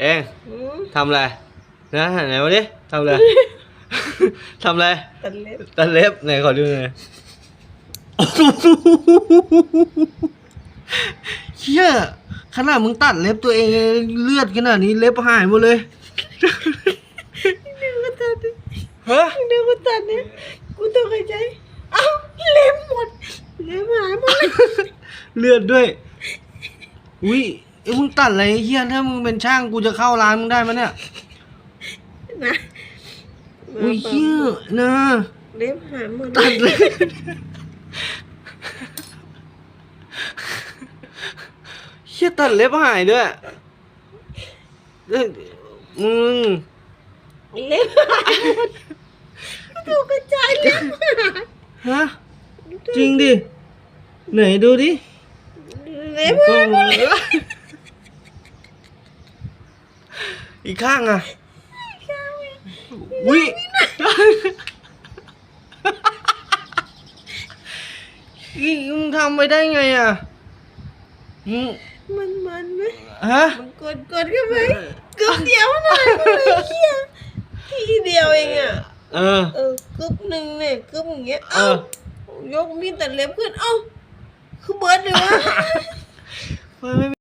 เองอืมทำอะไรนะไหนวะดิทำอะไร ทำอะไร ตัดเล็บตัดเล็บไหนขอดูหน่อยเชี่ยขนาดมึงตัดเล็บตัวเองเลือดขนาดนี้เล็บหายหมดเลยเดี๋ยวกูตัดดิฮะเดี๋ยวกูตัดเนี่ยกูต้องหายใจเอ้าเล็บหมดเล็บหายหมดเลยเลือดด้วยอุ้ย เอ้ยมึงตัดอะไรเฮียถ้ามึงเป็นช่างกูจะเข้าร้านมึงได้ไหมยเนี่ยนะอุ้ยเฮียนะเล็บหายหมดตัดเลยเฮียตัดเล็บหายด้วยเอ้ยมึงเล็บหายหมดกูต้องกระจายเล็บหายฮะจริงดิไหนดูดิ เล็บหายหมดเลย อีกข้างอะวิอีมึงทำไปได้ไงอะมึงมันมันไหมฮะมันกดกดกันไหมกึ๊บเดียวหน่อยมันเลยเขี้ยทีเดียวเองอะเออเออกึ๊บหนึ่งเนี่ยกึ๊บอย่างเงี้ยเอเอ้าอยกมีดตัดเล็บขึ้นเอ้าคือเบิร์ดเลยวะไม่ไม่